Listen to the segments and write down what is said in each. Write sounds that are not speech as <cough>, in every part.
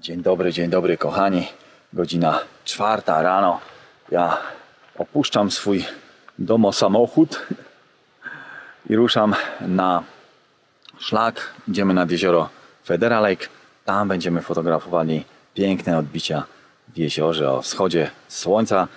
Dzień dobry, dzień dobry kochani. Godzina czwarta rano. Ja opuszczam swój domosamochód i ruszam na szlak. Idziemy nad jezioro Federal Lake. Tam będziemy fotografowali piękne odbicia w jeziorze o wschodzie słońca.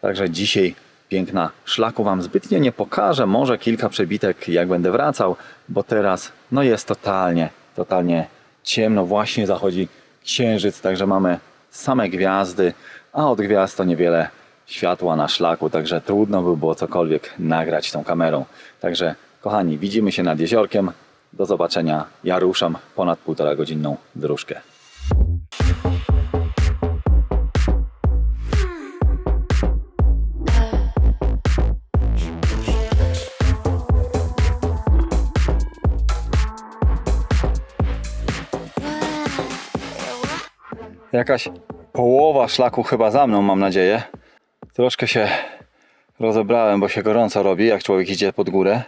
Także dzisiaj piękna szlaku Wam zbytnio nie pokażę. Może kilka przebitek jak będę wracał, bo teraz no jest totalnie, totalnie ciemno. Właśnie zachodzi księżyc, także mamy same gwiazdy, a od gwiazd to niewiele światła na szlaku, także trudno by było cokolwiek nagrać tą kamerą. Także kochani, widzimy się nad jeziorkiem. Do zobaczenia. Ja ruszam ponad półtora godzinną dróżkę. Jakaś połowa szlaku chyba za mną, mam nadzieję. Troszkę się rozebrałem, bo się gorąco robi, jak człowiek idzie pod górę.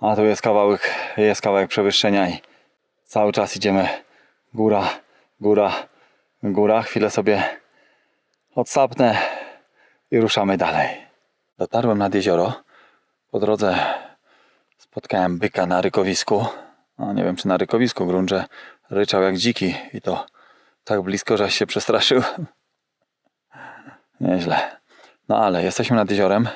A tu jest kawałek, jest kawałek przewyższenia i cały czas idziemy góra, góra, góra. Chwilę sobie odsapnę i ruszamy dalej. Dotarłem nad jezioro. Po drodze spotkałem byka na rykowisku. No, nie wiem, czy na rykowisku grunże ryczał jak dziki i to tak blisko, że się przestraszył. Nieźle. No ale jesteśmy nad jeziorem.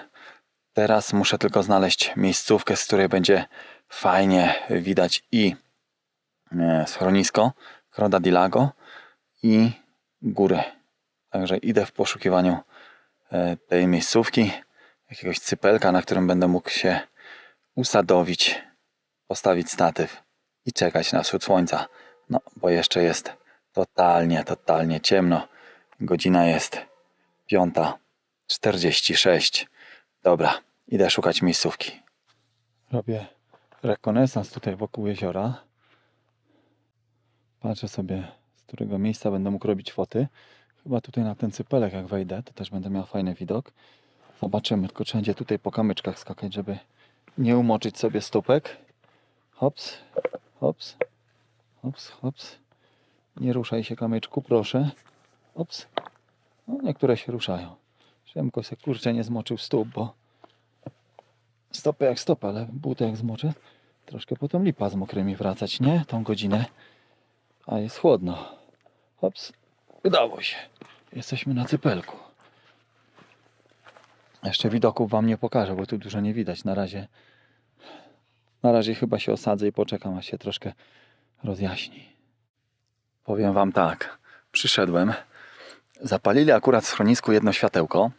Teraz muszę tylko znaleźć miejscówkę, z której będzie fajnie widać i e, schronisko Croda di Lago i góry. Także idę w poszukiwaniu e, tej miejscówki, jakiegoś cypelka, na którym będę mógł się usadowić, postawić statyw i czekać na wschód słońca. No, bo jeszcze jest totalnie, totalnie ciemno. Godzina jest 5.46. Dobra, idę szukać miejscówki. Robię rekonesans tutaj wokół jeziora. Patrzę sobie, z którego miejsca będę mógł robić foty. Chyba tutaj na ten cypelek jak wejdę, to też będę miał fajny widok. Zobaczymy, tylko trzeba będzie tutaj po kamyczkach skakać, żeby nie umoczyć sobie stópek. Hops, hops, hops, hops. Nie ruszaj się kamyczku, proszę. Ops. No, niektóre się ruszają. Szymko se kurczę nie zmoczył stóp, bo stopy jak stopa, ale buty jak zmoczę. Troszkę potem lipa z mokrymi wracać, nie? Tą godzinę. A jest chłodno. Ops. Udało się. Jesteśmy na cypelku. Jeszcze widoków wam nie pokażę, bo tu dużo nie widać na razie. Na razie chyba się osadzę i poczekam, aż się troszkę rozjaśni. Powiem wam tak. Przyszedłem. Zapalili akurat w schronisku jedno światełko.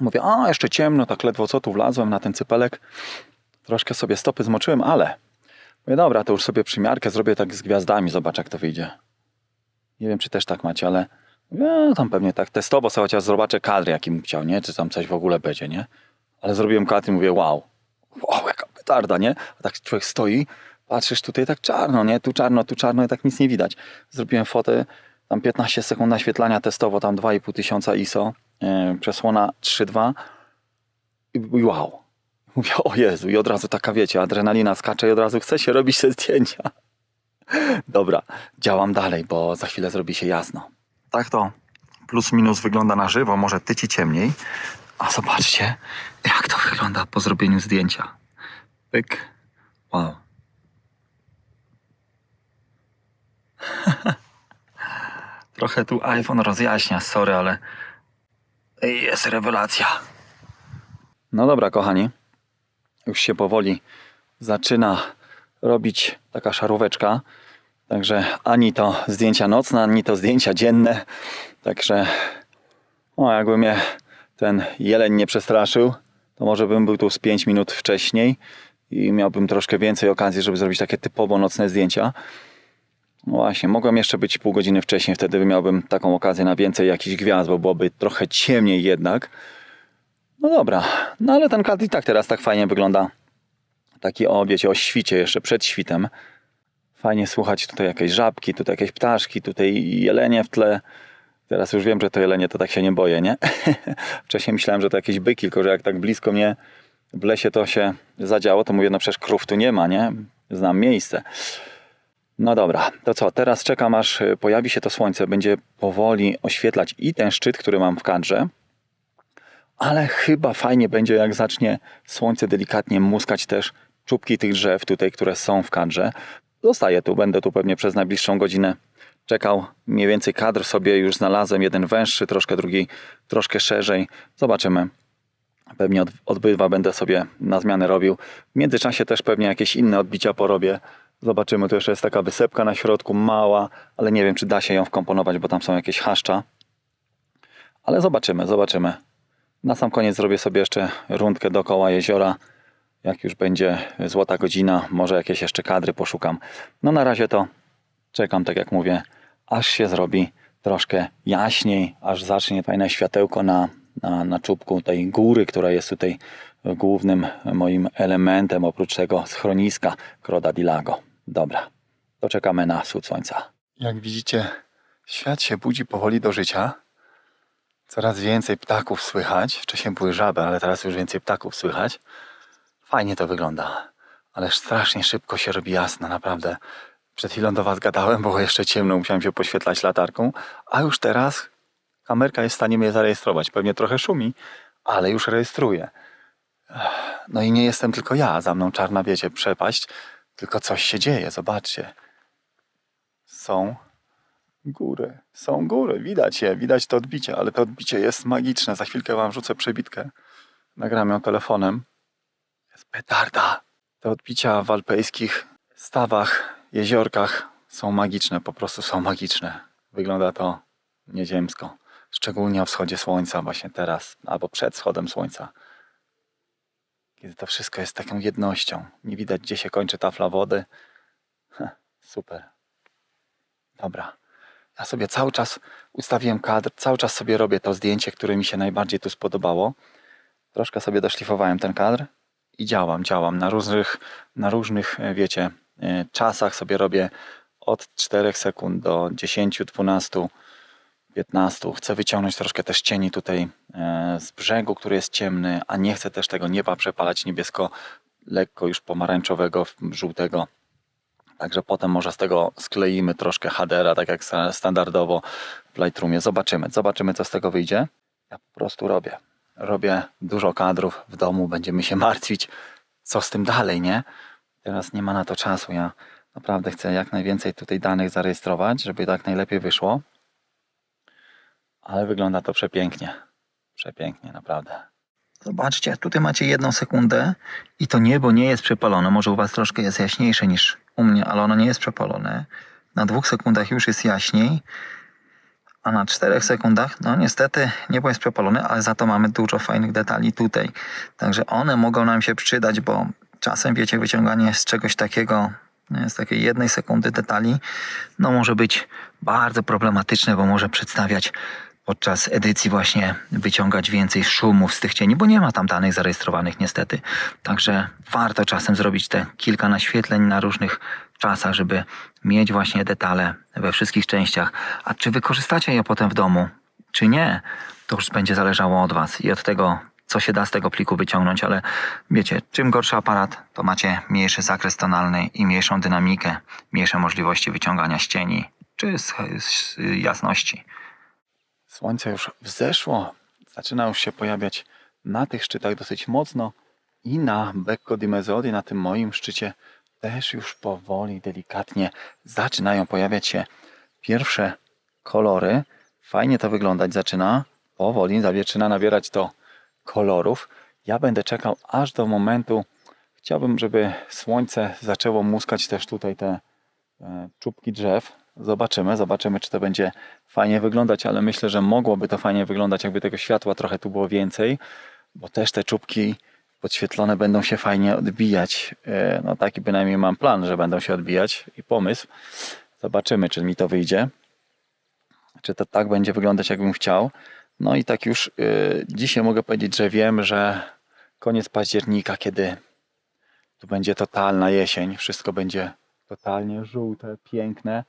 Mówię, a jeszcze ciemno, tak ledwo co tu wlazłem na ten cypelek. Troszkę sobie stopy zmoczyłem, ale mówię, dobra, to już sobie przymiarkę zrobię tak z gwiazdami, zobacz jak to wyjdzie. Nie wiem, czy też tak macie, ale a, tam pewnie tak testowo sobie chociaż zobaczę kadry, jakim chciał, nie? Czy tam coś w ogóle będzie, nie? Ale zrobiłem kadr i mówię, wow, wow, jaka petarda, nie? A tak człowiek stoi, patrzysz tutaj tak czarno, nie? Tu czarno, tu czarno i tak nic nie widać. Zrobiłem fotę, tam 15 sekund naświetlania testowo, tam 2,5 tysiąca ISO, yy, przesłona 3.2 i, i wow. <laughs> Mówię, o Jezu, i od razu taka, wiecie, adrenalina skacze i od razu chce się robić te zdjęcia. <laughs> Dobra, działam dalej, bo za chwilę zrobi się jasno. Tak to plus minus wygląda na żywo, może tyci ciemniej. A zobaczcie, jak to wygląda po zrobieniu zdjęcia. Pyk. Wow. <laughs> Trochę tu iPhone rozjaśnia, sorry, ale jest rewelacja. No dobra, kochani. Już się powoli zaczyna robić taka szaróweczka. Także ani to zdjęcia nocne, ani to zdjęcia dzienne. Także o, jakby mnie ten jeleń nie przestraszył, to może bym był tu z 5 minut wcześniej i miałbym troszkę więcej okazji, żeby zrobić takie typowo nocne zdjęcia. No właśnie, mogłem jeszcze być pół godziny wcześniej, wtedy miałbym taką okazję na więcej jakichś gwiazd, bo byłoby trochę ciemniej jednak. No dobra, no ale ten kadr i tak teraz tak fajnie wygląda. Taki o, wiecie, o świcie jeszcze przed świtem. Fajnie słuchać tutaj jakieś żabki, tutaj jakieś ptaszki, tutaj jelenie w tle. Teraz już wiem, że to jelenie to tak się nie boję, nie? <laughs> Wcześniej myślałem, że to jakieś byki, tylko że jak tak blisko mnie w lesie to się zadziało, to mówię, no przecież krów tu nie ma, nie? Znam miejsce. No dobra, to co? Teraz czekam aż y, pojawi się to słońce, będzie powoli oświetlać i ten szczyt, który mam w kadrze, ale chyba fajnie będzie, jak zacznie słońce delikatnie muskać też czubki tych drzew tutaj, które są w kadrze. Zostaję tu, będę tu pewnie przez najbliższą godzinę czekał. Mniej więcej kadr sobie już znalazłem, jeden węższy, troszkę drugi, troszkę szerzej. Zobaczymy. Pewnie od, odbywa będę sobie na zmianę robił. W międzyczasie też pewnie jakieś inne odbicia porobię. Zobaczymy, tu jeszcze jest taka wysepka na środku, mała, ale nie wiem, czy da się ją wkomponować, bo tam są jakieś haszcza. Ale zobaczymy, zobaczymy. Na sam koniec zrobię sobie jeszcze rundkę dookoła jeziora. Jak już będzie złota godzina, może jakieś jeszcze kadry poszukam. No na razie to czekam, tak jak mówię, aż się zrobi troszkę jaśniej, aż zacznie fajne światełko na, na, na czubku tej góry, która jest tutaj głównym moim elementem, oprócz tego schroniska Croda di Lago. Dobra, to czekamy na wschód słońca. Jak widzicie, świat się budzi powoli do życia. Coraz więcej ptaków słychać. Wcześniej były żaby, ale teraz już więcej ptaków słychać. Fajnie to wygląda, ale strasznie szybko się robi jasno, naprawdę. Przed chwilą do Was gadałem, było jeszcze ciemno, musiałem się poświetlać latarką, a już teraz kamerka jest w stanie mnie zarejestrować. Pewnie trochę szumi, ale już rejestruje. No i nie jestem tylko ja, za mną czarna, wiecie, przepaść, tylko coś się dzieje, zobaczcie. Są góry, są góry, widać je, widać to odbicie, ale to odbicie jest magiczne. Za chwilkę Wam rzucę przebitkę, nagram ją telefonem. Jest petarda. Te odbicia w alpejskich stawach, jeziorkach są magiczne, po prostu są magiczne. Wygląda to nieziemsko. Szczególnie o wschodzie słońca, właśnie teraz, albo przed wschodem słońca. Kiedy to wszystko jest taką jednością. Nie widać, gdzie się kończy tafla wody. Super. Dobra. Ja sobie cały czas ustawiłem kadr, cały czas sobie robię to zdjęcie, które mi się najbardziej tu spodobało. Troszkę sobie doszlifowałem ten kadr i działam, działam na różnych, na różnych, e, wiecie, e, czasach sobie robię od 4 sekund do 10, 12, 15. Chcę wyciągnąć troszkę też cieni tutaj e, z brzegu, który jest ciemny, a nie chcę też tego nieba przepalać niebiesko, lekko już pomarańczowego, żółtego. Także potem może z tego skleimy troszkę hadera, tak jak sta- standardowo w Lightroomie. Zobaczymy, zobaczymy co z tego wyjdzie. Ja po prostu robię. Robię dużo kadrów w domu, będziemy się <laughs> martwić, co z tym dalej, nie? Teraz nie ma na to czasu. Ja naprawdę chcę jak najwięcej tutaj danych zarejestrować, żeby tak najlepiej wyszło. Ale wygląda to przepięknie. Przepięknie, naprawdę. Zobaczcie, tutaj macie jedną sekundę i to niebo nie jest przepalone. Może u Was troszkę jest jaśniejsze niż u mnie, ale ono nie jest przepalone. Na dwóch sekundach już jest jaśniej, a na czterech sekundach, no niestety niebo jest przepalone, ale za to mamy dużo fajnych detali tutaj. Także one mogą nam się przydać, bo czasem, wiecie, wyciąganie z czegoś takiego, z takiej jednej sekundy detali, no może być bardzo problematyczne, bo może przedstawiać podczas edycji właśnie wyciągać więcej szumów z tych cieni, bo nie ma tam danych zarejestrowanych niestety. Także warto czasem zrobić te kilka naświetleń na różnych czasach, żeby mieć właśnie detale we wszystkich częściach. A czy wykorzystacie je potem w domu, czy nie, to już będzie zależało od Was i od tego, co się da z tego pliku wyciągnąć, ale wiecie, czym gorszy aparat, to macie mniejszy zakres tonalny i mniejszą dynamikę, mniejsze możliwości wyciągania cieni czy z, z jasności. Słońce już wzeszło, zaczyna już się pojawiać na tych szczytach dosyć mocno i na Becco di Mezzodi, na tym moim szczycie też już powoli, delikatnie zaczynają pojawiać się pierwsze kolory. Fajnie to wyglądać zaczyna, powoli zaczyna nabierać to kolorów. Ja będę czekał aż do momentu, chciałbym, żeby słońce zaczęło muskać też tutaj te e, czubki drzew. Zobaczymy, zobaczymy, czy to będzie fajnie wyglądać, ale myślę, że mogłoby to fajnie wyglądać, jakby tego światła trochę tu było więcej, bo też te czubki podświetlone będą się fajnie odbijać. E, No taki bynajmniej mam plan, że będą się odbijać i pomysł. Zobaczymy, czy mi to wyjdzie. Czy to tak będzie wyglądać, jakbym chciał. No i tak już y, dzisiaj mogę powiedzieć, że wiem, że koniec października, kiedy tu będzie totalna jesień, wszystko będzie totalnie żółte, piękne.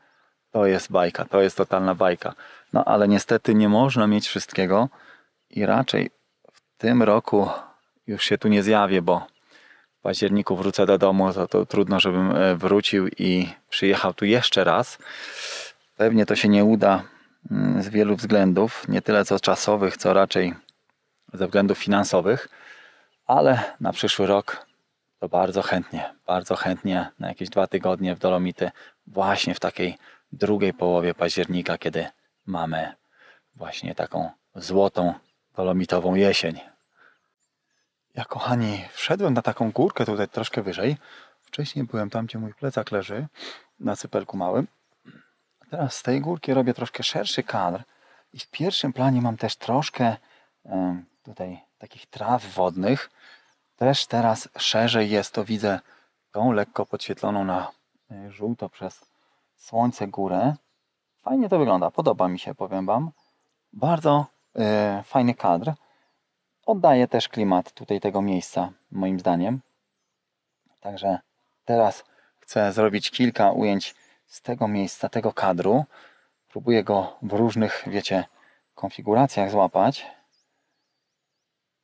To jest bajka, to jest totalna bajka. No ale niestety nie można mieć wszystkiego i raczej w tym roku już się tu nie zjawię, bo październiku wrócę do domu, to, to trudno, żebym e, wrócił i przyjechał tu jeszcze raz. Pewnie to się nie uda mm, z wielu względów, nie tyle co czasowych, co raczej ze względów finansowych, ale na przyszły rok to bardzo chętnie, bardzo chętnie na jakieś dwa tygodnie w Dolomity, właśnie w takiej drugiej połowie października, kiedy mamy właśnie taką złotą dolomitową jesień. Ja, kochani, wszedłem na taką górkę tutaj troszkę wyżej. Wcześniej byłem tam, gdzie mój plecak leży, na cypelku małym. Teraz z tej górki robię troszkę szerszy kadr i w pierwszym planie mam też troszkę tutaj takich traw wodnych. Też teraz szerzej jest to, widzę tą lekko podświetloną na e, żółto przez słońce górę. Fajnie to wygląda, podoba mi się, powiem Wam. Bardzo e, fajny kadr. Oddaje też klimat tutaj tego miejsca, moim zdaniem. Także teraz chcę zrobić kilka ujęć z tego miejsca, tego kadru. Próbuję go w różnych, wiecie, konfiguracjach złapać.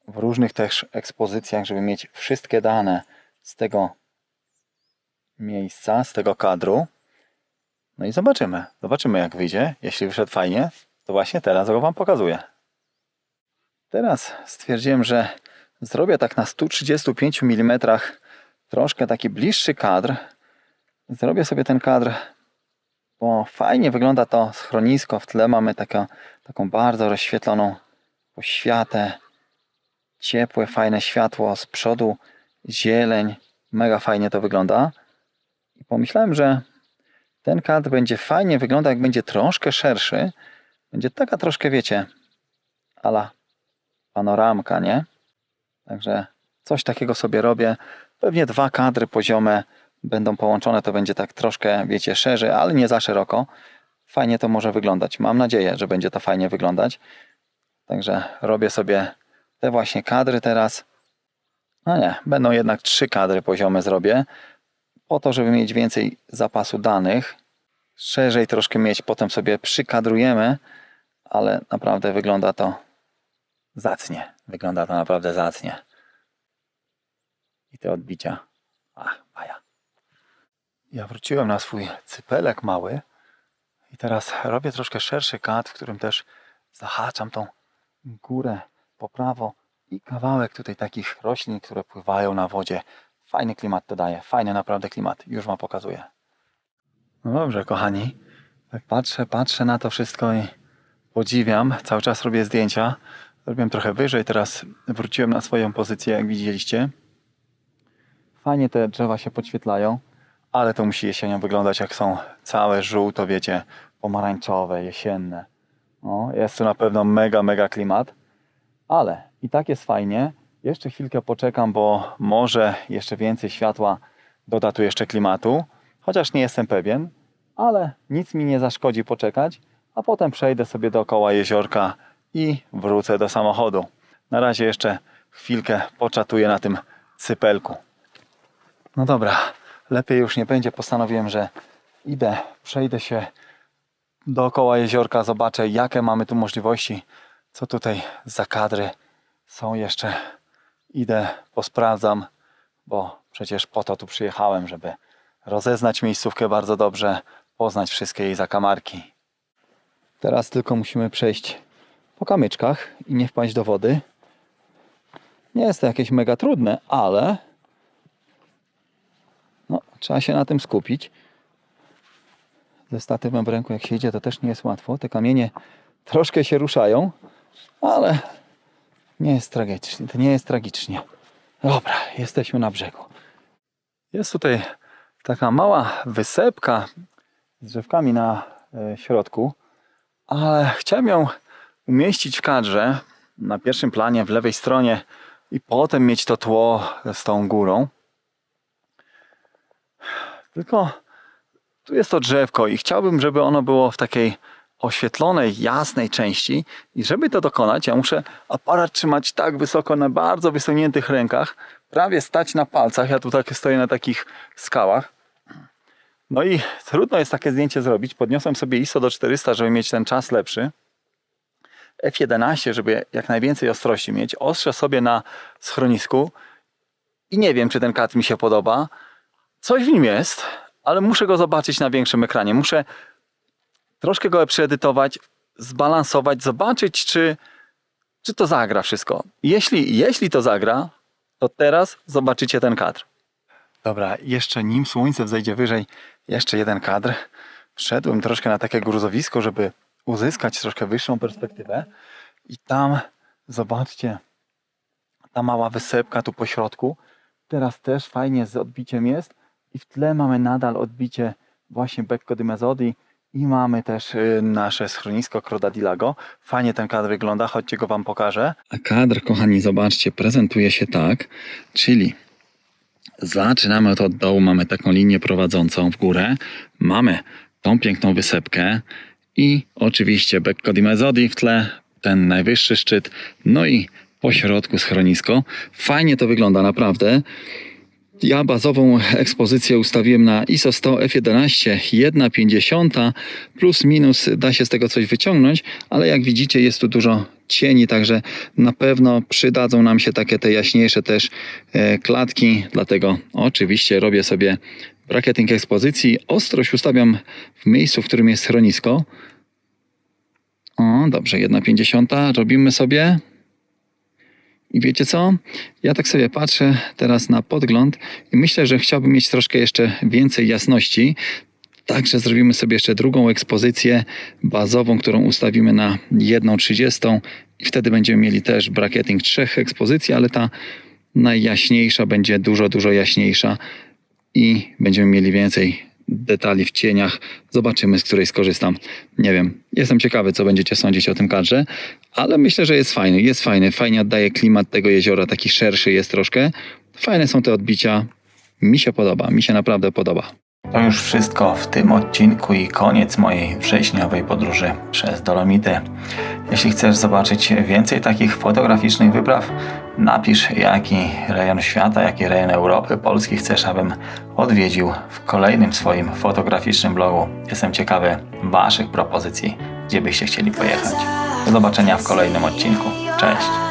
W różnych też ekspozycjach, żeby mieć wszystkie dane z tego miejsca, z tego kadru. No i zobaczymy. Zobaczymy jak wyjdzie. Jeśli wyszedł fajnie, to właśnie teraz go Wam pokazuję. Teraz stwierdziłem, że zrobię tak na 135 mm troszkę taki bliższy kadr. Zrobię sobie ten kadr, bo fajnie wygląda to schronisko. W tle mamy taka, taką bardzo rozświetloną poświatę. Ciepłe, fajne światło. Z przodu zieleń. Mega fajnie to wygląda. I pomyślałem, że ten kadr będzie fajnie wyglądał, jak będzie troszkę szerszy. Będzie taka troszkę, wiecie, ala panoramka, nie? Także coś takiego sobie robię. Pewnie dwa kadry poziome będą połączone, to będzie tak troszkę, wiecie, szerzej, ale nie za szeroko. Fajnie to może wyglądać. Mam nadzieję, że będzie to fajnie wyglądać. Także robię sobie te właśnie kadry teraz. No nie, będą jednak trzy kadry poziome zrobię. Po to, żeby mieć więcej zapasu danych. Szerzej troszkę mieć, potem sobie przykadrujemy, ale naprawdę wygląda to zacnie. Wygląda to naprawdę zacnie. I te odbicia. Ach, baja. Ja wróciłem na swój cypelek mały i teraz robię troszkę szerszy kat, w którym też zahaczam tą górę po prawo i kawałek tutaj takich roślin, które pływają na wodzie. Fajny klimat to daje, fajny naprawdę klimat. Już Wam pokazuję. No dobrze, kochani. Tak patrzę, patrzę na to wszystko i podziwiam. Cały czas robię zdjęcia. Zrobiłem trochę wyżej, teraz wróciłem na swoją pozycję, jak widzieliście. Fajnie te drzewa się podświetlają, ale to musi jesienią wyglądać, jak są całe żółto, wiecie, pomarańczowe, jesienne. No, jest tu na pewno mega, mega klimat, ale i tak jest fajnie. Jeszcze chwilkę poczekam, bo może jeszcze więcej światła doda tu jeszcze klimatu, chociaż nie jestem pewien, ale nic mi nie zaszkodzi poczekać, a potem przejdę sobie dookoła jeziorka i wrócę do samochodu. Na razie jeszcze chwilkę poczatuję na tym cypelku. No dobra, lepiej już nie będzie. Postanowiłem, że idę, przejdę się dookoła jeziorka, zobaczę jakie mamy tu możliwości, co tutaj za kadry są jeszcze. Idę, posprawdzam, bo przecież po to tu przyjechałem, żeby rozeznać miejscówkę bardzo dobrze, poznać wszystkie jej zakamarki. Teraz tylko musimy przejść po kamyczkach i nie wpaść do wody. Nie jest to jakieś mega trudne, ale no, trzeba się na tym skupić. Ze statywem w ręku jak się idzie, to też nie jest łatwo. Te kamienie troszkę się ruszają, ale nie jest tragicznie. To nie jest tragicznie. Dobra, jesteśmy na brzegu. Jest tutaj taka mała wysepka z drzewkami na e, środku, ale chciałem ją umieścić w kadrze na pierwszym planie w lewej stronie i potem mieć to tło z tą górą. Tylko tu jest to drzewko i chciałbym, żeby ono było w takiej oświetlonej, jasnej części i żeby to dokonać, ja muszę aparat trzymać tak wysoko na bardzo wysuniętych rękach, prawie stać na palcach. Ja tu tak stoję na takich skałach. No i trudno jest takie zdjęcie zrobić. Podniosłem sobie ISO do 400, żeby mieć ten czas lepszy. F11, żeby jak najwięcej ostrości mieć. Ostrzę sobie na schronisku i nie wiem, czy ten kadr mi się podoba. Coś w nim jest, ale muszę go zobaczyć na większym ekranie. Muszę troszkę go przeedytować, zbalansować, zobaczyć, czy, czy to zagra wszystko. Jeśli, jeśli to zagra, to teraz zobaczycie ten kadr. Dobra, jeszcze nim słońce wzejdzie wyżej, jeszcze jeden kadr. Wszedłem troszkę na takie gruzowisko, żeby uzyskać troszkę wyższą perspektywę. I tam, zobaczcie, ta mała wysepka tu po środku. Teraz też fajnie z odbiciem jest. I w tle mamy nadal odbicie właśnie Becco di i mamy też y, nasze schronisko Crodadilago. Fajnie ten kadr wygląda, chodźcie go Wam pokażę. A kadr, kochani, zobaczcie, prezentuje się tak, czyli zaczynamy od dołu, mamy taką linię prowadzącą w górę, mamy tą piękną wysepkę i oczywiście Becco di Mezzodi w tle, ten najwyższy szczyt, no i po środku schronisko. Fajnie to wygląda, naprawdę. Ja bazową ekspozycję ustawiłem na ISO 100 F11 1,50 plus minus da się z tego coś wyciągnąć, ale jak widzicie jest tu dużo cieni, także na pewno przydadzą nam się takie te jaśniejsze też e, klatki, dlatego oczywiście robię sobie bracketing ekspozycji. Ostrość ustawiam w miejscu, w którym jest schronisko. O, dobrze, 1,50 robimy sobie. I wiecie co? Ja tak sobie patrzę teraz na podgląd i myślę, że chciałbym mieć troszkę jeszcze więcej jasności. Także zrobimy sobie jeszcze drugą ekspozycję bazową, którą ustawimy na 1,30 i wtedy będziemy mieli też bracketing trzech ekspozycji, ale ta najjaśniejsza będzie dużo, dużo jaśniejsza i będziemy mieli więcej detali w cieniach. Zobaczymy, z której skorzystam. Nie wiem. Jestem ciekawy, co będziecie sądzić o tym kadrze, ale myślę, że jest fajny. Jest fajny. Fajnie oddaje klimat tego jeziora, taki szerszy jest troszkę. Fajne są te odbicia. Mi się podoba. Mi się naprawdę podoba. To już wszystko w tym odcinku i koniec mojej wrześniowej podróży przez Dolomity. Jeśli chcesz zobaczyć więcej takich fotograficznych wypraw, napisz jaki rejon świata, jaki rejon Europy, Polski chcesz, abym odwiedził w kolejnym swoim fotograficznym blogu. Jestem ciekawy Waszych propozycji, gdzie byście chcieli pojechać. Do zobaczenia w kolejnym odcinku. Cześć!